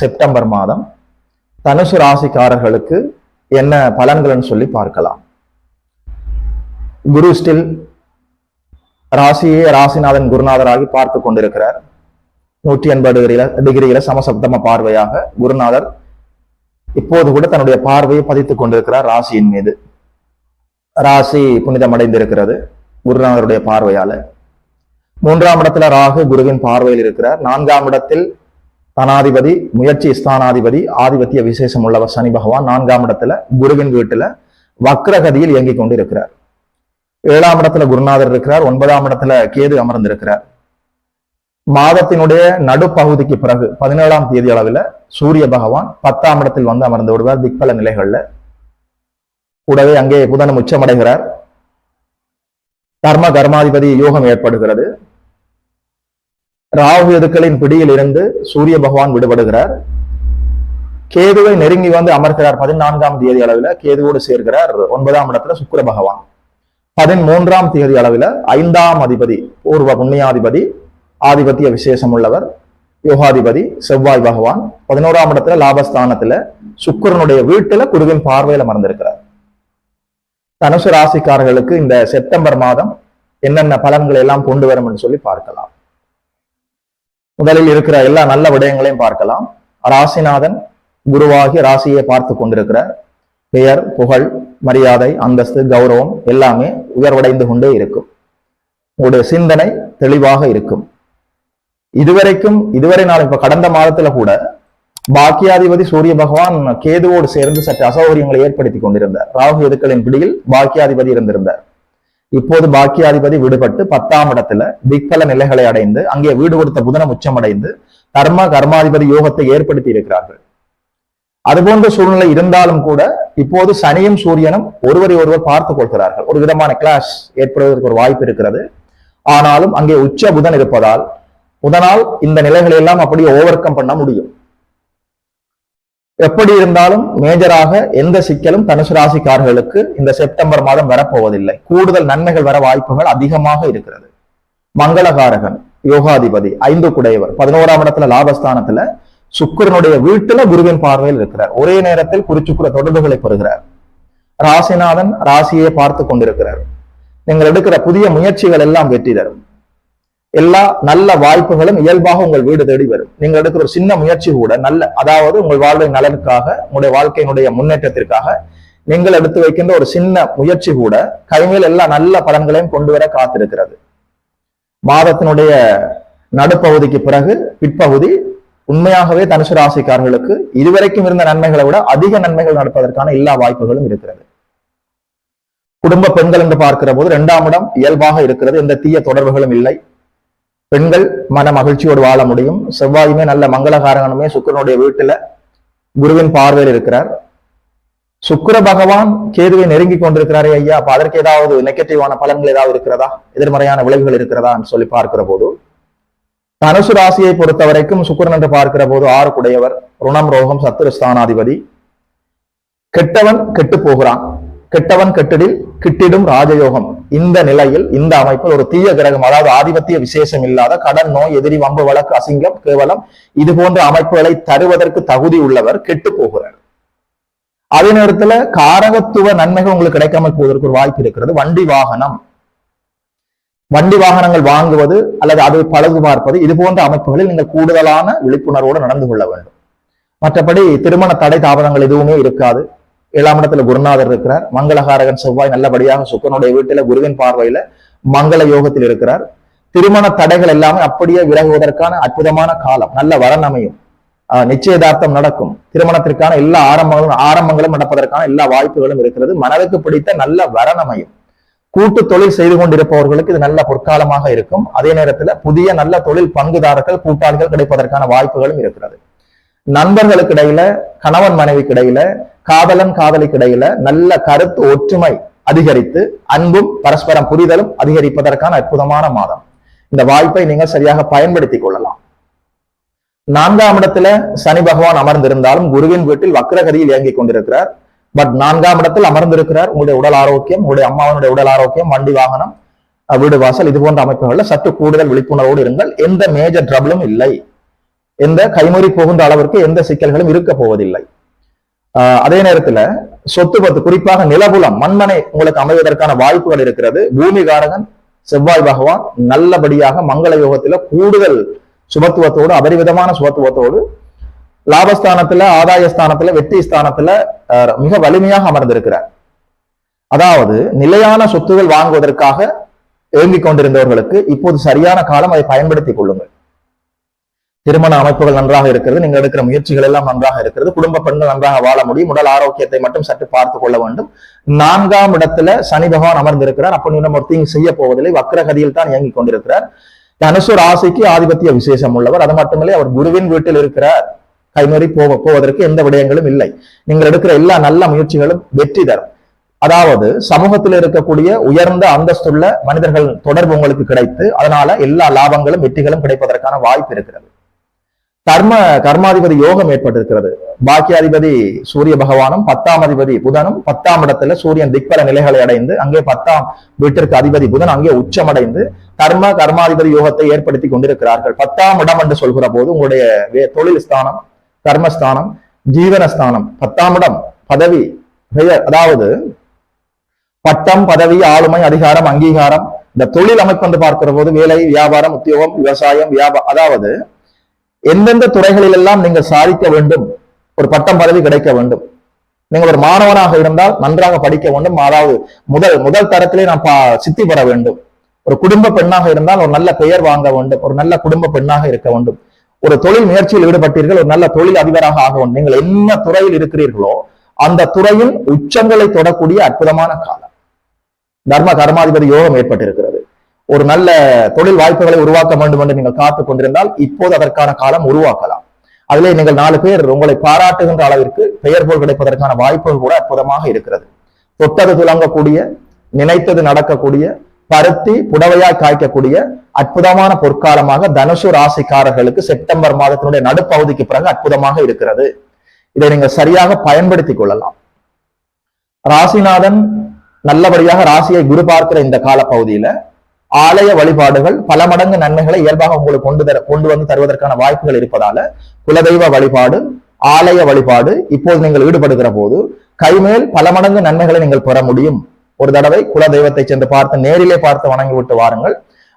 September மாதம் தனுசு ராசிக்காரர்களுக்கு என்ன பலன்கள்னு சொல்லி பார்க்கலாம். குரு ஸ்டில் ராசியே ராசிநாதன் குருநாதராகி பார்த்து கொண்டிருக்கிறார். நூற்றி எண்பது டிகிரியில டிகிரியில சமசப்தம பார்வையாக குருநாதர் இப்போது கூட தன்னுடைய பார்வையை பதித்துக் கொண்டிருக்கிறார் ராசியின் மீது. ராசி புனிதமடைந்திருக்கிறது குருநாதருடைய பார்வையால. மூன்றாம் இடத்துல ராகு குருவின் பார்வையில் இருக்கிறார். நான்காம் இடத்தில் தனாதிபதி முயற்சி ஸ்தானாதிபதி ஆதிபத்திய விசேஷம் உள்ளவர் சனி பகவான் நான்காம் இடத்துல குருவின் வீட்டுல வக்ரகதியில் இயங்கிக் கொண்டு இருக்கிறார் ஏழாம் இடத்துல குருநாதர் இருக்கிறார் ஒன்பதாம் இடத்துல கேது அமர்ந்திருக்கிறார். மாதத்தினுடைய நடுப்பகுதிக்கு பிறகு பதினேழாம் தேதி அளவில் சூரிய பகவான் பத்தாம் இடத்தில் வந்து அமர்ந்து விடுவார் திக்பல நிலைகள்ல. கூடவே அங்கே புதனம் உச்சமடைகிறார். கர்ம கர்மாதிபதி யோகம் ஏற்படுகிறது. ராகு எதுக்களின் பிடியில் இருந்து சூரிய பகவான் விடுபடுகிறார். கேதுவை நெருங்கி வந்து அமர்கிறார் பதினான்காம் தேதி அளவில். கேதுவோடு சேர்கிறார் ஒன்பதாம் இடத்துல சுக்கிர பகவான். பதிமூன்றாம் தேதி அளவில் ஐந்தாம் அதிபதி பூர்வ புண்ணியாதிபதி ஆதிபத்திய விசேஷம் உள்ளவர் யோகாதிபதி செவ்வாய் பகவான். பதினோராம் இடத்துல லாபஸ்தானத்துல சுக்கரனுடைய வீட்டுல குருவின் பார்வையில மறந்திருக்கிறார் தனுசு ராசிக்காரர்களுக்கு இந்த செப்டம்பர் மாதம் என்னென்ன பலன்களை எல்லாம் கொண்டு வரும் சொல்லி பார்க்கலாம். முதலில் இருக்கிற எல்லா நல்ல விடயங்களையும் பார்க்கலாம். ராசிநாதன் குருவாகி ராசியை பார்த்து கொண்டிருக்கிறார். பெயர் புகழ் மரியாதை அந்தஸ்து கௌரவம் எல்லாமே உயர்வடைந்து கொண்டே இருக்கும். உங்களுடைய சிந்தனை தெளிவாக இருக்கும். இதுவரைக்கும் இதுவரை நான் இப்ப கடந்த மாதத்துல கூட பாக்கியாதிபதி சூரிய பகவான் கேதுவோடு சேர்ந்து சற்று அசௌகரியங்களை ஏற்படுத்தி கொண்டிருந்தார். ராகு எதுக்களின் பிடியில் பாக்கியாதிபதி இருந்திருந்தார். இப்போது பாக்கியாதிபதி விடுபட்டு பத்தாம் இடத்துல திக்பல நிலைகளை அடைந்து அங்கே வீடு கொடுத்த புதனம் உச்சமடைந்து கர்ம கர்மாதிபதி யோகத்தை ஏற்படுத்தி இருக்கிறார்கள். அதுபோன்ற சூழ்நிலை இருந்தாலும் கூட இப்போது சனியும் சூரியனும் ஒருவரை ஒருவர் பார்த்துக் கொள்கிறார்கள். ஒரு விதமான கிளாஷ் ஏற்படுவதற்கு ஒரு வாய்ப்பு இருக்கிறது. ஆனாலும் அங்கே உச்ச புதன் இருப்பதால் புதனால் இந்த நிலைகளை எல்லாம் அப்படியே ஓவர் கம் பண்ண முடியும். எப்படி இருந்தாலும் மேஜராக எந்த சிக்கலும் தனுசு ராசிக்காரர்களுக்கு இந்த செப்டம்பர் மாதம் வரப்போவதில்லை. கூடுதல் நன்மைகள் வர வாய்ப்புகள் அதிகமாக இருக்கிறது. மங்களகாரகன் யோகாதிபதி ஐந்து குடையவர் பதினோராம் இடத்துல லாபஸ்தானத்துல சுக்கரனுடைய வீட்டுல குருவின் பார்வையில் இருக்கிறார். ஒரே நேரத்தில் குறிச்சுக்குற தொடர்புகளை பெறுகிறார். ராசிநாதன் ராசியை பார்த்து கொண்டிருக்கிறார். நீங்கள் எடுக்கிற புதிய முயற்சிகள் எல்லாம் வெற்றி தரும். எல்லா நல்ல வாய்ப்புகளும் இயல்பாக உங்கள் வீடு தேடி வரும். நீங்கள் எடுக்கிற ஒரு சின்ன முயற்சி கூட நல்ல அதாவது உங்கள் வாழ்வின் நலனுக்காக உங்களுடைய வாழ்க்கையினுடைய முன்னேற்றத்திற்காக நீங்கள் எடுத்து வைக்கின்ற ஒரு சின்ன முயற்சி கூட கைமையில் எல்லா நல்ல பலன்களையும் கொண்டு வர காத்திருக்கிறது. மாதத்தினுடைய நடுப்பகுதிக்கு பிறகு பிற்பகுதி உண்மையாகவே தனுசு ராசிக்காரர்களுக்கு இதுவரைக்கும் இருந்த நன்மைகளை விட அதிக நன்மைகள் நடப்பதற்கான எல்லா வாய்ப்புகளும் இருக்கிறது. குடும்ப பெண்கள் என்று பார்க்கிற போது இரண்டாம் இடம் இயல்பாக இருக்கிறது. எந்த தீய தொடர்புகளும் இல்லை. பெண்கள் மன மகிழ்ச்சியோடு வாழ முடியும். செவ்வாயுமே நல்ல மங்களகாரகனுமே சுக்கரனுடைய வீட்டுல குருவின் பார்வையில் இருக்கிறார். சுக்கிர பகவான் கேதுவை நெருங்கி கொண்டிருக்கிறாரே ஐயா. அப்ப அதற்கு ஏதாவது நெகட்டிவான பலன்கள் ஏதாவது இருக்கிறதா? எதிர்மறையான விளைவுகள் இருக்கிறதா சொல்லி பார்க்கிற போது தனுசு ராசியை பொறுத்த வரைக்கும் சுக்கிரன் என்று பார்க்கிற போது ஆறுக்குடையவர் ருணம் ரோகம் சத்துரு ஸ்தானாதிபதி. கெட்டவன் கெட்டு போகிறான். கெட்டவன் கெட்டிடில் கிட்டிடும் ராஜயோகம். இந்த நிலையில் இந்த அமைப்பில் ஒரு தீய கிரகம் அதாவது ஆதிபத்திய விசேஷம் இல்லாத கடன் நோய் எதிரி வம்பு வழக்கு அசிங்கம் கேவலம் இது போன்ற அமைப்புகளை தருவதற்கு தகுதி உள்ளவர் கெட்டு போகிறார். அதே நேரத்துல காரகத்துவ நன்மைகள் உங்களுக்கு கிடைக்காமல் போவதற்கு ஒரு வாய்ப்பு இருக்கிறது. வண்டி வாகனம். வண்டி வாகனங்கள் வாங்குவது அல்லது அதை பழகு பார்ப்பது இது போன்ற அமைப்புகளில் நீங்கள் கூடுதலான விழிப்புணர்வோடு நடந்து கொள்ள வேண்டும். மற்றபடி திருமண தடை தாபனங்கள் எதுவுமே இருக்காது. ஏழாம் இடத்துல குருநாதர் இருக்கிறார். மங்களகாரகன் செவ்வாய் நல்லபடியாக சுக்கனுடைய வீட்டுல குருவின் பார்வையில மங்கள யோகத்தில் இருக்கிறார். திருமண தடைகள் எல்லாமே அப்படியே விலகுவதற்கான அற்புதமான காலம். நல்ல வரன் அமையும். நிச்சயதார்த்தம் நடக்கும். திருமணத்திற்கான எல்லா ஆரம்பங்களும் ஆரம்பங்களும் நடப்பதற்கான எல்லா வாய்ப்புகளும் இருக்கிறது. மனதுக்கு பிடித்த நல்ல வரன் அமையும். கூட்டு தொழில் செய்து கொண்டிருப்பவர்களுக்கு இது நல்ல பொற்காலமாக இருக்கும். அதே நேரத்துல புதிய நல்ல தொழில் பங்குதாரர்கள் கூட்டாளிகள் கிடைப்பதற்கான வாய்ப்புகளும் இருக்கிறது. நண்பர்களுக்கு இடையில கணவன் மனைவிக்கு இடையில காதலன் காதலிக்கு இடையில நல்ல கருத்து ஒற்றுமை அதிகரித்து அன்பும் பரஸ்பரம் புரிதலும் அதிகரிப்பதற்கான அற்புதமான மாதம். இந்த வாய்ப்பை நீங்கள் சரியாக பயன்படுத்திக் கொள்ளலாம். நான்காம் இடத்துல சனி பகவான் அமர்ந்திருந்தாலும் குருவின் வீட்டில் வக்ரகதியில் இயங்கிக் கொண்டிருக்கிறார். பட் நான்காம் இடத்தில் அமர்ந்திருக்கிறார். உங்களுடைய உடல் ஆரோக்கியம் உங்களுடைய அம்மாவனுடைய உடல் ஆரோக்கியம் வண்டி வாகனம் வீடு வாசல் இது போன்ற அமைப்புகள்ல சற்று கூடுதல் விழிப்புணர்வோடு இருங்கள். எந்த மேஜர் ட்ரபிளும் இல்லை. எந்த கைமுறி போகின்ற அளவிற்கு எந்த சிக்கல்களும் இருக்க போவதில்லை. ஆஹ் அதே நேரத்துல சொத்து பத்து குறிப்பாக நிலபுலம் மண்மனை உங்களுக்கு அமைவதற்கான வாய்ப்புகள் இருக்கிறது. பூமி காரகன் செவ்வாய் பகவான் நல்லபடியாக மங்கள யோகத்துல கூடுதல் சுபத்துவத்தோடு அபரிவிதமான சுபத்துவத்தோடு லாபஸ்தானத்துல ஆதாய ஸ்தானத்துல வெற்றி ஸ்தானத்துல மிக வலிமையாக அமர்ந்திருக்கிறார். அதாவது நிலையான சொத்துகள் வாங்குவதற்காக ஏங்கிக் கொண்டிருந்தவர்களுக்கு இப்போது சரியான காலம் அதை பயன்படுத்திக் கொள்ளுங்கள். திருமண அமைப்புகள் நன்றாக இருக்கிறது நீங்கள் எடுக்கிற முயற்சிகள் எல்லாம் நன்றாக இருக்கிறது குடும்ப பெண்கள் நன்றாக வாழ முடியும் உடல் ஆரோக்கியத்தை மட்டும் சற்று பார்த்து கொள்ள வேண்டும். நான்காம் இடத்துல சனி பகவான் அமர்ந்திருக்கிறார். அப்ப நம்ம ஒரு தீங்கு செய்ய போவதில்லை. வக்ரகதியில் தான் இயங்கிக் கொண்டிருக்கிறார். தனுசு ராசிக்கு ஆதிபத்திய விசேஷம் உள்ளவர். அது மட்டுமில்லை அவர் குருவின் வீட்டில் இருக்கிறார். கைமறி போக போவதற்கு எந்த விடயங்களும் இல்லை. நீங்கள் எடுக்கிற எல்லா நல்ல முயற்சிகளும் வெற்றி தரும். அதாவது சமூகத்தில் இருக்கக்கூடிய உயர்ந்த அந்தஸ்துள்ள மனிதர்கள் தொடர்பு உங்களுக்கு கிடைத்து அதனால எல்லா லாபங்களும் வெற்றிகளும் கிடைப்பதற்கான வாய்ப்பு இருக்கிறது. கர்ம கர்மாதிபதி யோகம் ஏற்பட்டிருக்கிறது. பாக்கியாதிபதி சூரிய பகவானும் பத்தாம் அதிபதி புதனும் பத்தாம் இடத்துல சூரியன் திக்பல நிலைகளை அடைந்து அங்கே பத்தாம் வீட்டிற்கு அதிபதி புதன் அங்கே உச்சமடைந்து கர்ம கர்மாதிபதி யோகத்தை ஏற்படுத்தி கொண்டிருக்கிறார்கள். பத்தாம் இடம் என்று சொல்கிற போது உங்களுடைய தொழில் ஸ்தானம் கர்மஸ்தானம் ஜீவனஸ்தானம் பத்தாம் இடம் பதவி பெயர் அதாவது பட்டம் பதவி ஆளுமை அதிகாரம் அங்கீகாரம் இந்த தொழில் அமைப்பு என்று பார்க்கிற போது வேலை வியாபாரம் உத்தியோகம் விவசாயம் வியாபாரம் அதாவது எந்தெந்த துறைகளில் எல்லாம் நீங்கள் சாதிக்க வேண்டும் ஒரு பட்டம் பதவி கிடைக்க வேண்டும் நீங்கள் ஒரு மாணவனாக இருந்தால் நன்றாக படிக்க வேண்டும் அதாவது முதல் முதல் தரத்திலே நாம் சித்தி பெற வேண்டும். ஒரு குடும்ப பெண்ணாக இருந்தால் ஒரு நல்ல பெயர் வாங்க வேண்டும் ஒரு நல்ல குடும்ப பெண்ணாக இருக்க வேண்டும். ஒரு தொழில் முயற்சியில் ஈடுபட்டீர்கள் ஒரு நல்ல தொழில் அதிபராக ஆக வேண்டும். நீங்கள் என்ன துறையில் இருக்கிறீர்களோ அந்த துறையில் உச்சங்களை தொடக்கூடிய அற்புதமான காலம். தர்ம கர்மாதிபதி யோகம் ஏற்பட்டிருக்கிறது. ஒரு நல்ல தொழில் வாய்ப்புகளை உருவாக்க வேண்டும் என்று நீங்கள் காத்துக் கொண்டிருந்தால் இப்போது அதற்கான காலம் உருவாக்கலாம். அதிலே நீங்கள் நாலு பேர் உங்களை பாராட்டுகின்ற அளவிற்கு பெயர் போல் கிடைப்பதற்கான வாய்ப்புகள் கூட அற்புதமாக இருக்கிறது. தொட்டது துலங்கக்கூடிய நினைத்தது நடக்கக்கூடிய பருத்தி புடவையாய் காய்க்கக்கூடிய அற்புதமான பொற்காலமாக தனுசு ராசிக்காரர்களுக்கு செப்டம்பர் மாதத்தினுடைய நடுப்பகுதிக்கு பிறகு அற்புதமாக இருக்கிறது. இதை நீங்கள் சரியாக பயன்படுத்திக் கொள்ளலாம். ராசிநாதன் நல்லபடியாக ராசியை குரு பார்க்கிற இந்த கால பகுதியில ஆலய வழிபாடுகள் பல மடங்கு நன்மைகளை இயல்பாக உங்களுக்கு கொண்டு தர கொண்டு வந்து தருவதற்கான வாய்ப்புகள் இருப்பதால குலதெய்வ வழிபாடு ஆலய வழிபாடு இப்போது நீங்கள் ஈடுபடுகிற போது கைமேல் பல மடங்கு நன்மைகளை நீங்கள் பெற முடியும். ஒரு தடவை குல தெய்வத்தை சென்று பார்த்து நேரிலே பார்த்து வணங்கி விட்டு வாருங்கள்.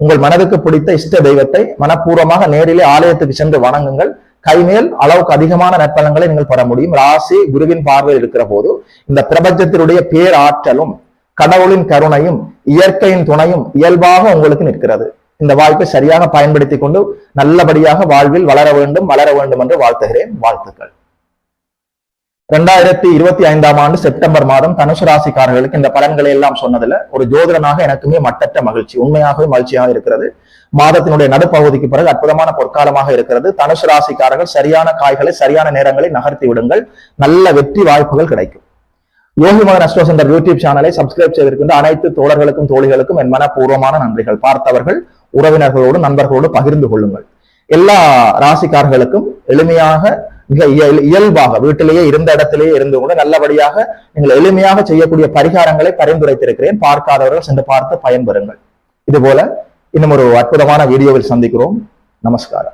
உங்கள் மனதுக்கு பிடித்த இஷ்ட தெய்வத்தை மனப்பூர்வமாக நேரிலே ஆலயத்துக்கு சென்று வணங்குங்கள். கைமேல் அளவுக்கு அதிகமான நற்பலன்களை நீங்கள் பெற முடியும். ராசி குருவின் பார்வையில் இருக்கிற போது இந்த பிரபஞ்சத்தினுடைய பேராற்றலும் கடவுளின் கருணையும் இயற்கையின் துணையும் இயல்பாக உங்களுக்கு நிற்கிறது. இந்த வாய்ப்பை சரியாக பயன்படுத்திக் கொண்டு நல்லபடியாக வாழ்வில் வளர வேண்டும் வளர வேண்டும் என்று வாழ்த்துகிறேன். வாழ்த்துக்கள். ரெண்டாயிரத்தி இருபத்தி ஐந்தாம் ஆண்டு செப்டம்பர் மாதம் தனுசு ராசிக்காரர்களுக்கு இந்த பலன்களை எல்லாம் சொன்னதுல ஒரு ஜோதிடனாக எனக்குமே மட்டற்ற மகிழ்ச்சி உண்மையாகவே மகிழ்ச்சியாக இருக்கிறது. மாதத்தினுடைய நடுப்பகுதிக்கு பிறகு அற்புதமான பொற்காலமாக இருக்கிறது. தனுசு ராசிக்காரர்கள் சரியான காய்களை சரியான நேரங்களில் நகர்த்தி விடுங்கள். நல்ல வெற்றி வாய்ப்புகள் கிடைக்கும். யோகி மகன் அஸ்ட்ரோ சென்டர் யூடியூப் சேனலை சப்ஸ்கிரைப் செய்திருக்கின்ற அனைத்து தோழர்களுக்கும் தோழிகளுக்கும் என் மனப்பூர்வமான நன்றிகள். பார்த்தவர்கள் உறவினர்களோடு நண்பர்களோடு பகிர்ந்து கொள்ளுங்கள். எல்லா ராசிக்காரர்களுக்கும் எளிமையாக மிக இயல்- இயல்பாக வீட்டிலேயே இருந்த இடத்திலேயே இருந்து கூட நல்லபடியாக நீங்கள் எளிமையாக செய்யக்கூடிய பரிகாரங்களை பரிந்துரைத்திருக்கிறேன். பார்க்காதவர்கள் சென்று பார்த்து பயன்பெறுங்கள். இதுபோல இன்னும் ஒரு அற்புதமான வீடியோவில் சந்திக்கிறோம். நமஸ்காரம்.